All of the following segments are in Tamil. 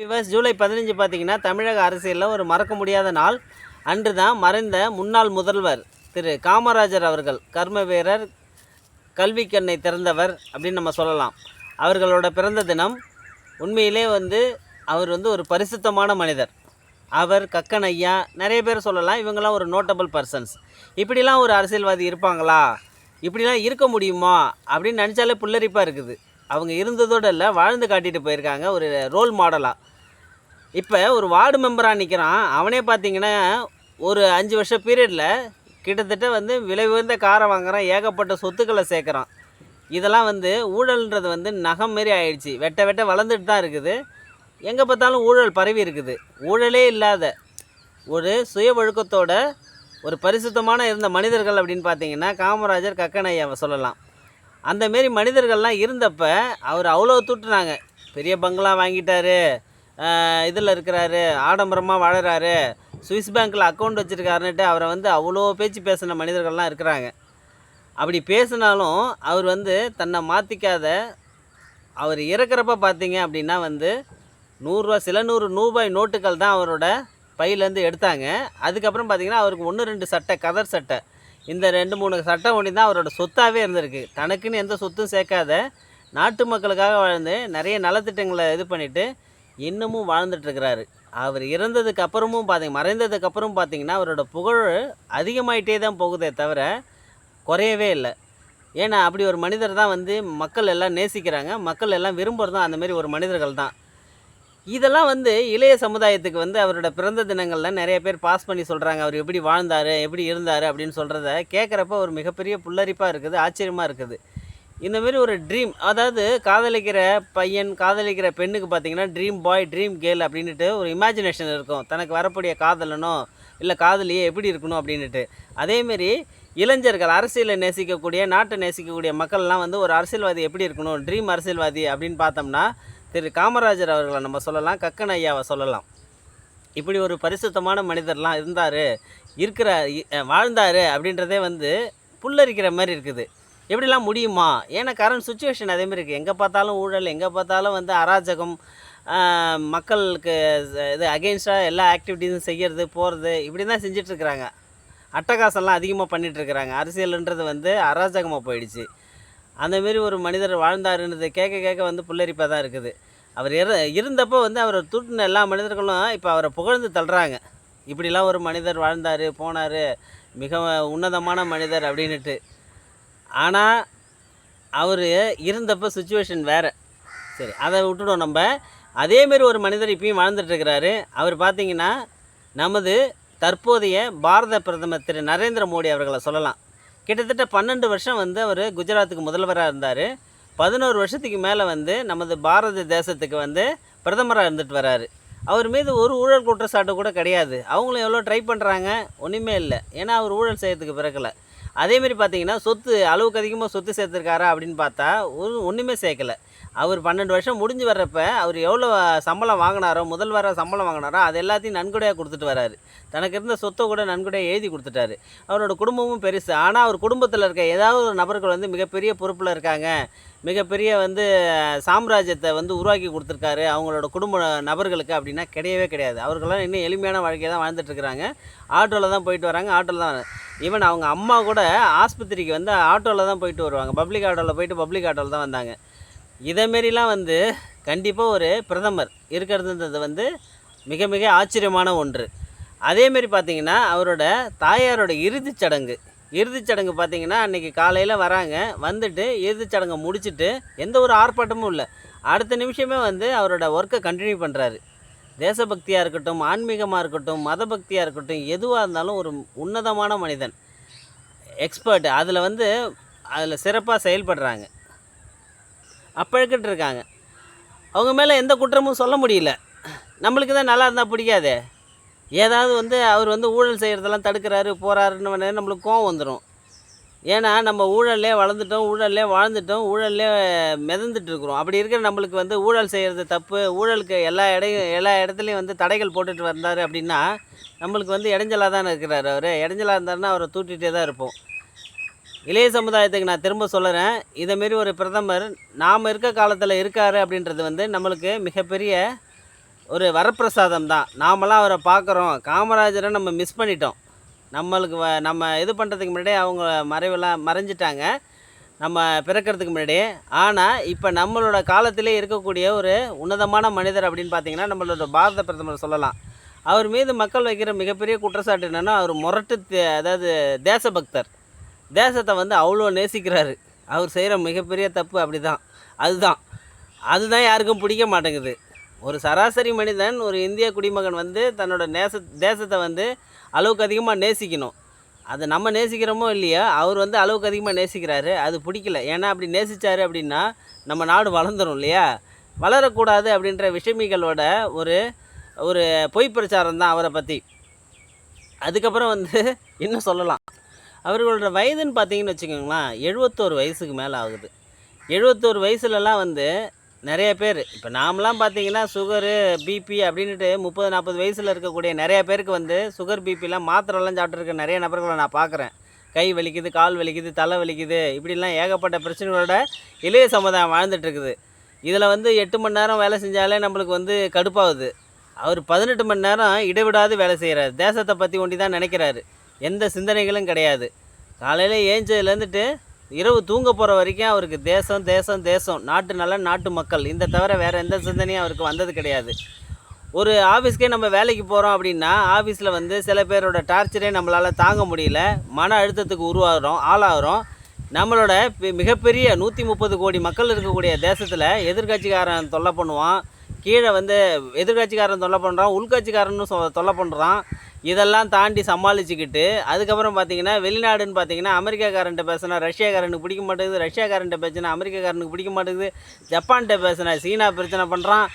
விவஸ் ஜூலை பதினஞ்சு பார்த்தீங்கன்னா தமிழக அரசியலில் ஒரு மறக்க முடியாத நாள். அன்று தான் மறைந்த முன்னாள் முதல்வர் திரு காமராஜர் அவர்கள் கர்ம வீரர் கல்விக்கண்ணை திறந்தவர் அப்படின்னு நம்ம சொல்லலாம். அவர்களோட பிறந்த தினம் உண்மையிலே வந்து அவர் வந்து ஒரு பரிசுத்தமான மனிதர். அவர் கக்கன் ஐயா நிறைய பேர் சொல்லலாம் இவங்கெல்லாம் ஒரு நோட்டபிள் பர்சன்ஸ் இப்படிலாம் ஒரு அரசியல்வாதி இருப்பாங்களா? இப்படிலாம் இருக்க முடியுமா? அப்படின்னு நினச்சாலே புல்லரிப்பாக இருக்குது. அவங்க இருந்ததோடு இல்லை வாழ்ந்து காட்டிட்டு போயிருக்காங்க. ஒரு ரோல் மாடலாக இப்போ ஒரு வார்டு மெம்பராக நிற்கிறான் அவனே பார்த்தீங்கன்னா ஒரு அஞ்சு வருஷம் பீரியடில் கிட்டத்தட்ட வந்து விலை உயர்ந்த காரை வாங்குறான். ஏகப்பட்ட சொத்துக்களை சேர்க்குறான். இதெல்லாம் வந்து ஊழல்ன்றது வந்து நகம் மாரி ஆயிடுச்சு. வெட்ட வெட்ட வளர்ந்துட்டு தான் இருக்குது. எங்கே பார்த்தாலும் ஊழல் பரவி இருக்குது. ஊழலே இல்லாத ஒரு சுய ஒழுக்கத்தோட ஒரு பரிசுத்தமான இருந்த மனிதர்கள் அப்படின்னு பார்த்தீங்கன்னா காமராஜர் கக்கனையாவை சொல்லலாம். அந்த மாரி மனிதர்கள்லாம் இருந்தப்ப அவர் அவ்வளோ தூட்டுனாங்க. பெரிய பங்களா வாங்கிட்டாரு இதில் இருக்கிறாரு ஆடம்பரமாக வாழறாரு சுவிஸ் பேங்க்கில் அக்கௌண்ட் வச்சுருக்காருன்ட்டு அவரை வந்து அவ்வளோ பேச்சு பேசின மனிதர்கள்லாம் இருக்கிறாங்க. அப்படி பேசினாலும் அவர் வந்து தன்னை மாற்றிக்காத அவர் இறக்குறப்ப பார்த்தீங்க அப்படின்னா வந்து நூறுரூவா சில நூறு ரூபாய் நோட்டுகள் தான் அவரோட பையிலேருந்து எடுத்தாங்க. அதுக்கப்புறம் பார்த்தீங்கன்னா அவருக்கு ஒன்று ரெண்டு சட்டை கதர் சட்டை. இந்த ரெண்டு மூணு சட்டம் ஒன்றி தான் அவரோட சொத்தாகவே இருந்திருக்கு. தனக்குன்னு எந்த சொத்தும் சேர்க்காத நாட்டு மக்களுக்காக வாழ்ந்து நிறைய நலத்திட்டங்களை இது பண்ணிவிட்டு இன்னமும் வாழ்ந்துட்டுருக்கிறாரு அவர் இறந்ததுக்கு அப்புறமும் பார்த்தீங்க மறைந்ததுக்கு அப்புறம் பார்த்திங்கன்னா அவரோட புகழ் அதிகமாயிட்டே தான் போகுதே தவிர குறையவே இல்லை. ஏன்னா அப்படி ஒரு மனிதர் தான் வந்து மக்கள் எல்லாம் நேசிக்கிறாங்க. மக்கள் எல்லாம் விரும்புகிறதும் அந்தமாரி ஒரு மனிதர்கள் தான். இதெல்லாம் வந்து இளைய சமுதாயத்துக்கு வந்து அவரோட பிறந்த தினங்களில் நிறைய பேர் பாஸ் பண்ணி சொல்கிறாங்க அவர் எப்படி வாழ்ந்தார் எப்படி இருந்தார் அப்படின்னு சொல்கிறத கேட்குறப்ப ஒரு மிகப்பெரிய புல்லரிப்பாக இருக்குது ஆச்சரியமாக இருக்குது. இந்த மாதிரி ஒரு ட்ரீம் அதாவது காதலிக்கிற பையன் காதலிக்கிற பெண்ணுக்கு பார்த்தீங்கன்னா ட்ரீம் பாய் ட்ரீம் கேர்ள் அப்படின்ட்டு ஒரு இமேஜினேஷன் இருக்கும். தனக்கு வரக்கூடிய காதலனோ இல்லை காதலியே எப்படி இருக்கணும் அப்படின்ட்டு அதேமாரி இளைஞர்கள் அரசியலை நேசிக்கக்கூடிய நாட்டை நேசிக்கக்கூடிய மக்கள்லாம் வந்து ஒரு அரசியல்வாதி எப்படி இருக்கணும் ட்ரீம் அரசியல்வாதி அப்படின்னு பார்த்தோம்னா திரு காமராஜர் அவர்களை நம்ம சொல்லலாம் கக்கன் ஐயாவை சொல்லலாம். இப்படி ஒரு பரிசுத்தமான மனிதர்லாம் இருந்தார் இருக்கிற வாழ்ந்தார் அப்படின்றதே வந்து புல்லரிக்கிற மாதிரி இருக்குது. எப்படிலாம் முடியுமா? ஏன்னா கரண்ட் சுச்சுவேஷன் அதேமாதிரி இருக்குது எங்கே பார்த்தாலும் ஊழல் எங்கே பார்த்தாலும் வந்து அராஜகம் மக்களுக்கு இது அகெயின்ஸ்டாக எல்லா ஆக்டிவிட்டீஸும் செய்கிறது போகிறது இப்படி தான் செஞ்சிட்ருக்குறாங்க அட்டகாசம்லாம் அதிகமாக பண்ணிகிட்ருக்குறாங்க அரசியல்ன்றது வந்து அராஜகமாக போயிடுச்சு. அந்தமாரி ஒரு மனிதர் வாழ்ந்தாருன்றதை கேட்க கேட்க வந்து புல்லரிப்பாக தான் இருக்குது. அவர் இற இருந்தப்போ வந்து அவரை தூட்டின எல்லா மனிதர்களும் இப்போ அவரை புகழ்ந்து தள்ளுறாங்க. இப்படிலாம் ஒரு மனிதர் வாழ்ந்தார் போனார் மிக உன்னதமான மனிதர் அப்படின்னுட்டு. ஆனால் அவர் இருந்தப்போ சுச்சுவேஷன் வேறு. சரி அதை விட்டுடும் நம்ம. அதேமாரி ஒரு மனிதர் இப்பயும் வாழ்ந்துட்டுருக்கிறாரு அவர் பார்த்திங்கன்னா நமது தற்போதைய பாரத பிரதமர் திரு நரேந்திர மோடி அவர்களை சொல்லலாம். கிட்டத்தட்ட பன்னெண்டு வருஷம் வந்து அவர் குஜராத்துக்கு முதல்வராக இருந்தார். பதினோரு வருஷத்துக்கு மேலே வந்து நமது பாரத தேசத்துக்கு வந்து பிரதமராக இருந்துட்டு வராரு. அவர் மீது ஒரு ஊழல் குற்றச்சாட்டு கூட கிடையாது. அவங்களும் எவ்வளோ ட்ரை பண்ணுறாங்க ஒன்றுமே இல்லை. ஏன்னா அவர் ஊழல் செய்யறதுக்கு பிறக்கலை அதேமாரி பார்த்தீங்கன்னா சொத்து அளவுக்கு அதிகமாக சொத்து சேர்த்துருக்காரா அப்படின்னு பார்த்தா ஒரு ஒன்றுமே சேர்க்கல. அவர் பன்னெண்டு வருஷம் முடிஞ்சு வர்றப்ப அவர் எவ்வளோ சம்பளம் வாங்கினாரோ முதல்வராக சம்பளம் வாங்கினாரோ அது எல்லாத்தையும் நன்கொடையாக கொடுத்துட்டு வராரு. தனக்கு இருந்த சொத்தை கூட நன்கொடையாக எழுதி கொடுத்துட்டாரு. அவரோட குடும்பமும் பெருசு. ஆனால் அவர் குடும்பத்தில் இருக்க ஏதாவது ஒரு நபர்கள் வந்து மிகப்பெரிய பொறுப்பில் இருக்காங்க. மிகப்பெரிய வந்து சாம்ராஜ்யத்தை வந்து உருவாக்கி கொடுத்துருக்காரு. அவங்களோட குடும்ப நபர்களுக்கு அப்படின்னா கிடையவே கிடையாது. அவர்களெலாம் இன்னும் எளிமையான வாழ்க்கையை தான் வாழ்ந்துட்டு இருக்கிறாங்க. ஆட்டோவில் தான் போயிட்டு வராங்க. ஆட்டோவில் தான் ஈவன் அவங்க அம்மா கூட ஆஸ்பத்திரிக்கு வந்து ஆட்டோவில் தான் போயிட்டு வருவாங்க. பப்ளிக் ஆட்டோவில் போயிட்டு பப்ளிக் ஆட்டோவில் தான் வந்தாங்க. இதேமாரிலாம் வந்து கண்டிப்பாக ஒரு பிரதமர் இருக்கிறதுன்றது வந்து மிக மிக ஆச்சரியமான ஒன்று. அதேமாரி பார்த்தீங்கன்னா அவரோட தாயாரோட இறுதிச் சடங்கு. இறுதிச் சடங்கு பார்த்தீங்கன்னா அன்றைக்கி காலையில் வராங்க. வந்துட்டு இறுதிச்சடங்கை முடிச்சுட்டு எந்த ஒரு ஆர்ப்பாட்டமும் இல்லை. அடுத்த நிமிஷமே வந்து அவரோட ஒர்க்கை கண்டினியூ பண்ணுறாரு தேசபக்தியாக இருக்கட்டும் ஆன்மீகமாக இருக்கட்டும் மதபக்தியாக இருக்கட்டும் எதுவாக இருந்தாலும் ஒரு உன்னதமான மனிதன். எக்ஸ்பர்ட் அதில் வந்து அதில் சிறப்பாக செயல்படுறாங்க. அப்பழுக்கிட்டு இருக்காங்க. அவங்க மேலே எந்த குற்றமும் சொல்ல முடியல. நம்மளுக்கு தான் நல்லா இருந்தால் பிடிக்காதே. ஏதாவது வந்து அவர் வந்து ஊழல் செய்கிறதெல்லாம் தடுக்கிறாரு போகிறாருன்னு நம்மளுக்கு கோவம் வந்துடும் ஏன்னா நம்ம ஊழல்லே வளர்ந்துட்டோம் ஊழல்லே வாழ்ந்துட்டோம் ஊழல்லே மிதந்துட்டுருக்குறோம் அப்படி இருக்கிற நம்மளுக்கு வந்து ஊழல் செய்கிறது தப்பு. ஊழலுக்கு எல்லா இடையும் எல்லா இடத்துலையும் வந்து தடைகள் போட்டுட்டு வந்தார் அப்படின்னா நம்மளுக்கு வந்து இடைஞ்சலாக தானே இருக்கிறார் அவர். இடைஞ்சலாக இருந்தாருன்னா அவரை தூட்டிகிட்டே தான் இருப்போம். இளைய சமுதாயத்துக்கு நான் திரும்ப சொல்லுறேன். இதேமாரி ஒரு பிரதமர் நாம் இருக்க காலத்தில் இருக்கார் அப்படின்றது வந்து நம்மளுக்கு மிகப்பெரிய ஒரு வரப்பிரசாதம் தான். நாமெல்லாம் அவரை பார்க்குறோம். காமராஜரை நம்ம மிஸ் பண்ணிட்டோம். நம்மளுக்கு வ நம்ம இது பண்ணுறதுக்கு முன்னாடியே அவங்க மறைவெல்லாம் மறைஞ்சிட்டாங்க. நம்ம பிறக்கிறதுக்கு முன்னாடியே. ஆனால் இப்போ நம்மளோட காலத்திலே இருக்கக்கூடிய ஒரு உன்னதமான மனிதர் அப்படின்னு பார்த்தீங்கன்னா நம்மளோட பாரத பிரதமர் சொல்லலாம். அவர் மீது மக்கள் வைக்கிற மிகப்பெரிய குற்றச்சாட்டு என்னென்னா அவர் முரட்டு தே- அதாவது தேசபக்தர். தேசத்தை வந்து அவ்வளோ நேசிக்கிறாரு. அவர் செய்கிற மிகப்பெரிய தப்பு அப்படி தான் அதுதான். அதுதான் யாருக்கும் பிடிக்க மாட்டேங்குது. ஒரு சராசரி மனிதன் ஒரு இந்திய குடிமகன் வந்து தன்னோட நேச தேசத்தை வந்து அளவுக்கு அதிகமாக நேசிக்கணும். அதை நம்ம நேசிக்கிறோமோ இல்லையா அவர் வந்து அளவுக்கு அதிகமாக நேசிக்கிறாரு. அது பிடிக்கல. ஏன்னா அப்படி நேசித்தார் அப்படின்னா நம்ம நாடு வளர்ந்துரும் இல்லையா? வளரக்கூடாது அப்படின்ற விஷமிகளோட ஒரு ஒரு பொய் பிரச்சாரம் தான் அவரை பற்றி அதுக்கப்புறம் வந்து இன்னும் சொல்லலாம். அவர்களோட வயதுன்னு பார்த்தீங்கன்னு வச்சுக்கோங்களேன் எழுபத்தோரு வயசுக்கு மேலே ஆகுது. எழுபத்தோரு வயசுலலாம் வந்து நிறைய பேர். இப்போ நாமலாம் பார்த்தீங்கன்னா சுகரு பிபி அப்படின்ட்டு முப்பது நாற்பது வயசில் இருக்கக்கூடிய நிறைய பேருக்கு வந்து சுகர் பிபிலாம் மாத்திரைலாம் சாப்பிட்ருக்க நிறைய நபர்களை நான் பார்க்குறேன் கை வலிக்குது கால் வலிக்குது தலை வலிக்குது இப்படிலாம் ஏகப்பட்ட பிரச்சனைகளோட இளைய சமுதாயம் வாழ்ந்துட்டு இருக்குது இதில் வந்து எட்டு மணி நேரம் வேலை செஞ்சாலே நம்மளுக்கு வந்து கடுப்பாகுது. அவர் பதினெட்டு மணி நேரம் இடைவிடாது வேலை செய்கிறார் தேசத்தை பற்றி ஒண்டி தான் நினைக்கிறாரு. எந்த சிந்தனைகளும் கிடையாது. காலையில் ஏஞ்சதுலேருந்துட்டு இரவு தூங்க போகிற வரைக்கும் அவருக்கு தேசம் தேசம் தேசம். நாட்டு நலன் நாட்டு மக்கள். இந்த தவிர வேறு எந்த சிந்தனையும் அவருக்கு வந்தது கிடையாது. ஒரு ஆஃபீஸ்க்கே நம்ம வேலைக்கு போகிறோம் அப்படின்னா ஆஃபீஸில் வந்து சில பேரோட டார்ச்சரே நம்மளால் தாங்க முடியல. மன அழுத்தத்துக்கு உருவாகிறோம் ஆளாகிறோம். நம்மளோட பெ- மிகப்பெரிய நூற்றி முப்பது கோடி மக்கள் இருக்கக்கூடிய தேசத்தில் எதிர்கட்சிக்காரன் தொல்லை பண்ணுவான். கீழே வந்து எதிர்கட்சிக்காரன் தொல்லை பண்ணுறான் உள்கட்சிக்காரன்னு சொ தொல்லை பண்ணுறான் இதெல்லாம் தாண்டி சமாளிச்சுக்கிட்டு அதுக்கப்புறம் பார்த்தீங்கன்னா வெளிநாடுன்னு பார்த்தீங்கன்னா அமெரிக்காக்காரன்ட்ட பேசினா ரஷ்யாக்காரனுக்கு பிடிக்க மாட்டேங்குது ரஷ்யாக்காரன்ட்ட பேசினா அமெரிக்காக்காரனுக்கு பிடிக்க மாட்டேங்குது ஜப்பான்கிட்ட பேசினா சீனா பிரச்சனை பண்ணுறான்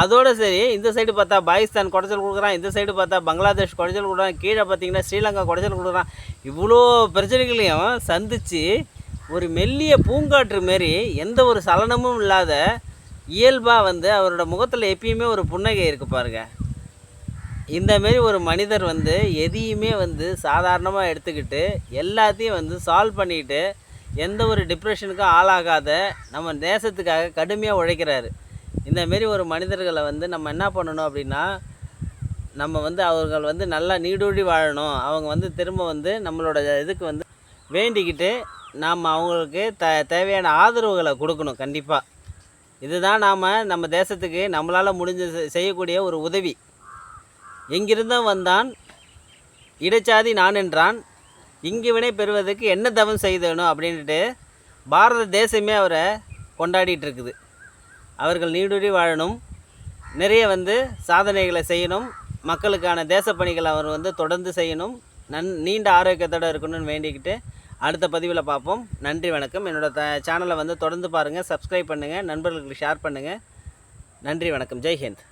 அதோடு சரி இந்த சைடு பார்த்தா பாகிஸ்தான் குடைச்சல் கொடுக்குறான் இந்த சைடு பார்த்தா பங்களாதேஷ் குடைச்சல் கொடுக்குறான் கீழே பார்த்தீங்கன்னா ஸ்ரீலங்கா குடைச்சல் கொடுக்குறான். இவ்வளோ பிரச்சனைகளையும் சந்தித்து ஒரு மெல்லிய பூங்காற்று மாரி எந்த ஒரு சலனமும் இல்லாத இயல்பாக வந்து அவரோட முகத்தில் எப்பயுமே ஒரு புன்னகை இருக்கு பாருங்கள் இந்த மாரி ஒரு மனிதர் வந்து எதையுமே வந்து சாதாரணமாக எடுத்துக்கிட்டு எல்லாத்தையும் வந்து சால்வ் பண்ணிட்டு எந்த ஒரு டிப்ரெஷனுக்கும் ஆளாகாத நம்ம தேசத்துக்காக கடுமையாக உழைக்கிறாரு. இந்த மாரி ஒரு மனிதர்களை வந்து நம்ம என்ன பண்ணணும் அப்படின்னா நம்ம வந்து அவர்கள் வந்து நல்லா நீடூடி வாழணும். அவங்க வந்து திரும்ப வந்து நம்மளோட இதுக்கு வந்து வேண்டிக்கிட்டு நாம் அவங்களுக்கு த தேவையான ஆதரவுகளை கொடுக்கணும் கண்டிப்பாக இதுதான் நாம் நம்ம தேசத்துக்கு நம்மளால் முடிஞ்ச செய்யக்கூடிய ஒரு உதவி. எங்கிருந்தும் வந்தான். இடைச்சாதி நான் என்றான். இங்கு வினை பெறுவதற்கு என்ன தவம் செய்தணும் அப்படின்ட்டு பாரத தேசமே அவரை கொண்டாடிட்டு இருக்குது அவர்கள் நீடுழி வாழணும். நிறைய வந்து சாதனைகளை செய்யணும். மக்களுக்கான தேசப்பணிகளை அவர் வந்து தொடர்ந்து செய்யணும். நன் நீண்ட ஆரோக்கியத்தோடு இருக்கணும்னு வேண்டிக்கிட்டு அடுத்த பதிவில் பார்ப்போம். நன்றி வணக்கம். என்னோடய த சேனலை வந்து தொடர்ந்து பாருங்கள் சப்ஸ்கிரைப் பண்ணுங்கள் நண்பர்களுக்கு ஷேர் பண்ணுங்கள் நன்றி வணக்கம். ஜெய் ஹிந்த்.